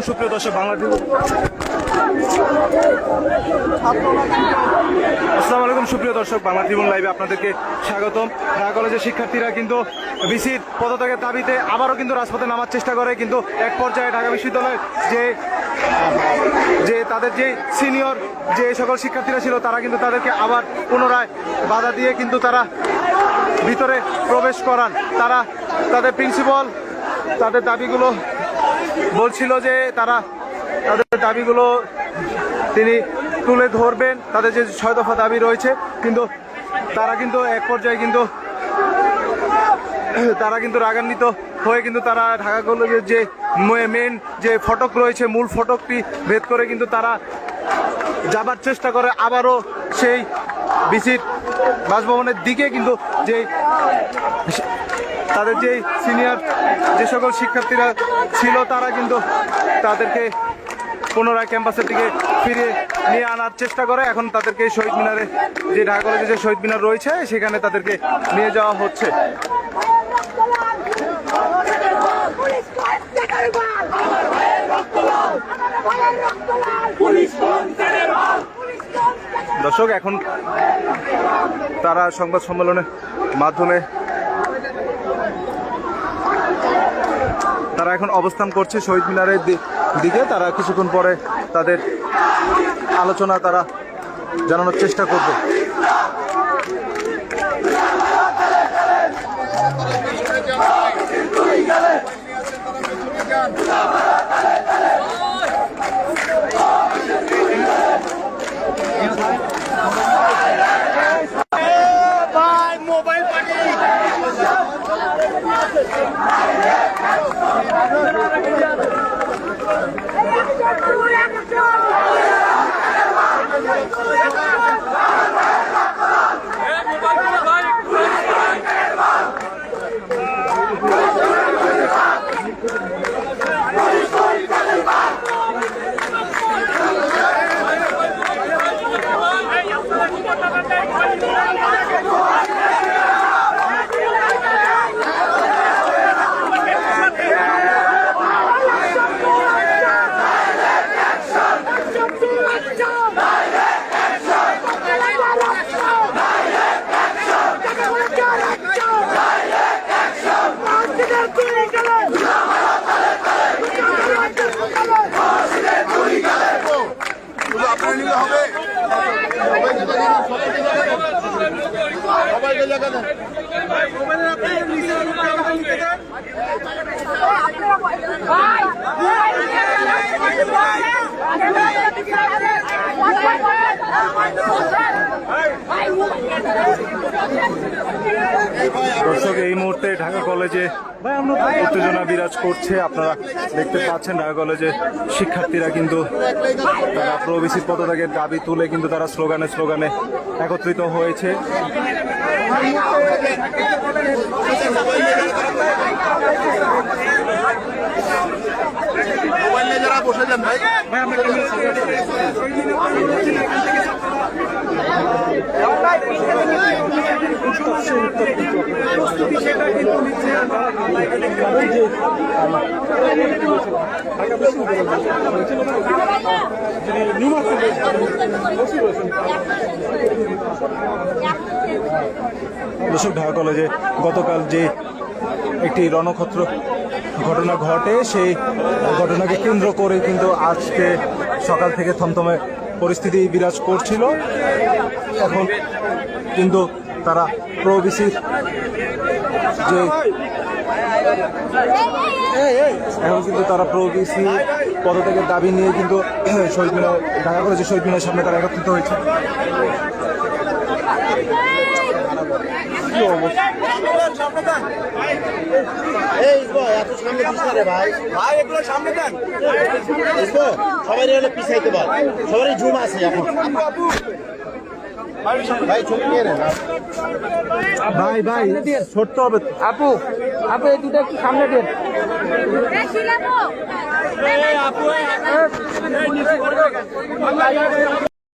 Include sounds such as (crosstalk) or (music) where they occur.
দর্শক বাংলা টিভি আসসালামু আলাইকুম, সুপ্রিয় দর্শক, বাংলা ত্রিভুবন লাইভে আপনাদেরকে স্বাগতম। ঢাকা কলেজের শিক্ষার্থীরা কিন্তু বিসির পদত্যাগের দাবিতে আবারও কিন্তু রাজপথে নামার চেষ্টা করে, কিন্তু এক পর্যায়ে ঢাকা বিশ্ববিদ্যালয়ের যে যে তাদের যে সিনিয়র যে সকল শিক্ষার্থীরা ছিল, তারা কিন্তু তাদেরকে আবার পুনরায় বাধা দিয়ে কিন্তু তারা ভিতরে প্রবেশ করান। তারা তাদের প্রিন্সিপাল তাদের দাবিগুলো বলছিল যে তারা তাদের দাবিগুলো তিনি তুলে ধরবেন, তাদের যে ছয় দফা দাবি রয়েছে, কিন্তু তারা কিন্তু এক পর্যায়ে কিন্তু তারা কিন্তু রাগান্বিত হয়ে কিন্তু তারা ঢাকা কলেজের যে মেন যে ফটক রয়েছে, মূল ফটকটি ভেদ করে কিন্তু তারা যাবার চেষ্টা করে। আবারও সেই বিসির বাসভবনের দিকে কিন্তু যে তাদের যে সিনিয়র যে সকল শিক্ষার্থীরা ছিল, তারা কিন্তু তাদেরকে পুনরায় ক্যাম্পাসের দিকে ফিরিয়ে নিয়ে আনার চেষ্টা করে। এখন তাদেরকে শহীদ মিনারে যে ঢাকা কলেজে যে শহীদ মিনার রয়েছে, সেখানে তাদেরকে নিয়ে যাওয়া হচ্ছে। দর্শক, এখন তারা সংবাদ সম্মেলনের মাধ্যমে তারা এখন অবস্থান করছে শহীদ মিনারের দিকে। তারা কিছুক্ষণ পরে তাদের আলোচনা তারা জানানোর চেষ্টা করবে। আপনারা নিলে হবে সবাইকে জায়গা দেন দর্শক এই মুহূর্তে ঢাকা কলেজে উত্তেজনা বিরাজ করছে। আপনারা দেখতে পাচ্ছেন ঢাকা কলেজে শিক্ষার্থীরা কিন্তু তারা প্রবেশী পদত্যাগের দাবি তুলে কিন্তু তারা স্লোগানে স্লোগানে একত্রিত হয়েছে। দর্শক, ঢাকা কলেজে গতকাল যে একটি রণক্ষত্র ঘটনা ঘটে, সেই ঘটনাকে কেন্দ্র করে কিন্তু আজকে সকাল থেকে থমথমে পরিস্থিতি বিরাজ করছিল। এখন কিন্তু তারা প্রবিসির যে এখন কিন্তু তারা প্রবিসি পদত্যাগের দাবি নিয়ে কিন্তু (clears throat) শহীদ মিনার ঢাকা কলেজের শহীদ মিনারের সামনে তারা একত্রিত হয়েছে। কি অবস্থা? এই এত সামনে দিস ভাই। ভাই এগুলো সামনে দেন। সবাই পিছাইতে সবারই জুম আছে এখন। ভাই ছবি নিয়ে নেন ভাই ভাই ছোট্ট হবে। আপু আপু এই দুটো একটু সামনে দেন আপু